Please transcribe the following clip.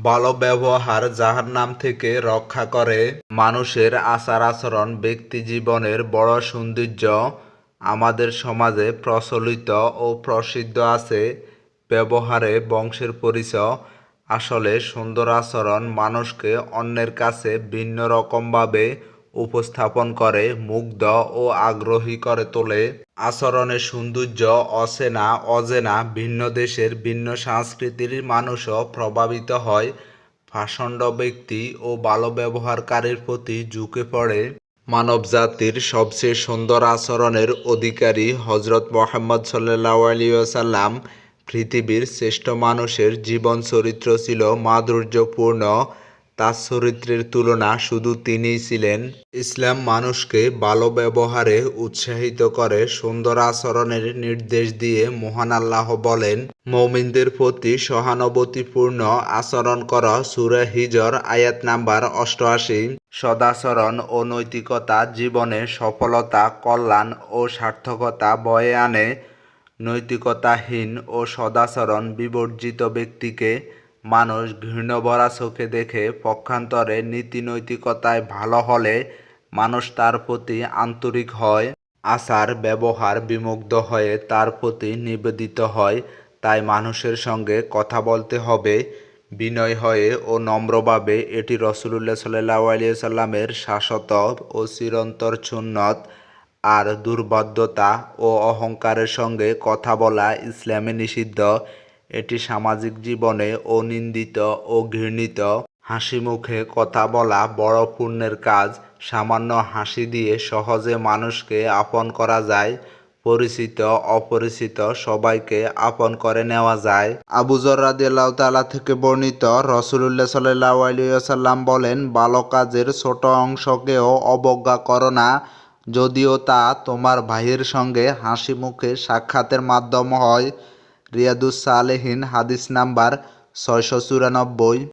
ভালো ব্যবহার যাহার নাম থেকে রক্ষা করে মানুষের আচার আচরণ ব্যক্তি জীবনের বড় সৌন্দর্য আমাদের সমাজে প্রচলিত ও প্রসিদ্ধ আছে। ব্যবহারে বংশের পরিচয়, আসলে সুন্দর আচরণ মানুষকে অন্যের কাছে ভিন্ন রকমভাবে উপস্থাপন করে, মুগ্ধ ও আগ্রহী করে তোলে। আচরণের সৌন্দর্য, অচেনা, অজেনা, ভিন্ন দেশের, ভিন্ন সংস্কৃতির মানুষও প্রভাবিত হয়। ভাষণ্ড ব্যক্তি ও ভালো ব্যবহারকারীর প্রতি ঝুঁকে পড়ে। মানবজাতির সবচেয়ে সুন্দর আচরণের অধিকারী হজরত মোহাম্মদ সাল্লাহ আলিয়াল্লাম পৃথিবীর শ্রেষ্ঠ মানুষের জীবন চরিত্র ছিল মাধুর্যপূর্ণ তার চরিত্রের তুলনা শুধু তিনিই ছিলেন। ইসলাম মানুষকে ভালো ব্যবহারে উৎসাহিত করে, সুন্দর আচরণের নির্দেশ দিয়ে মহান আল্লাহ বলেন, মৌমিনদের প্রতি সহানুভূতিপূর্ণ আচরণ কর। সুরে হিজর, আয়াত নাম্বার অষ্টআশি। সদাচরণ ও নৈতিকতা জীবনে সফলতা, কল্যাণ ও সার্থকতা বয়ে আনে। নৈতিকতাহীন ও সদাচরণ বিবর্জিত ব্যক্তিকে মানুষ ঘৃণভরা চোখে দেখে পক্ষান্তরে নীতি নৈতিকতায় ভালো হলে মানুষ তার প্রতি আন্তরিক হয়, আচার, ব্যবহার বিমুগ্ধ হয়ে তার প্রতি নিবেদিত হয়, তাই মানুষের সঙ্গে কথা বলতে হবে, বিনয় হয়ে ও নম্রভাবে এটি রসুলুল্লাহ সাল্লাহ আলিয়া সাল্লামের শাশ্বত ও চিরন্তর সুন্নত আর দুর্বদ্ধতা ও অহংকারের সঙ্গে কথা বলা ইসলামে নিষিদ্ধ। এটি সামাজিক জীবনে অনিন্দিত ও ঘৃণিত। হাসি মুখে কথা বলা বড় পুণ্যের কাজ। সামান্য হাসি দিয়ে সহজে মানুষকে আপন করা যায়। পরিচিত, অপরিচিত সবাইকে আপন করে নেওয়া যায়। আবু জর্রাদিয়াল্লাহ তালা থেকে বর্ণিত রসুলুল্লাহ সাল্লাহ বলেন, ভালো কাজের ছোট অংশকেও অবজ্ঞা করো না। যদিও তা তোমার ভাইয়ের সঙ্গে হাসি মুখে সাক্ষাতের মাধ্যম হয় রিয়াদুস সালেহীন হাদিস নাম্বার ছয়শো চুরানব্বই।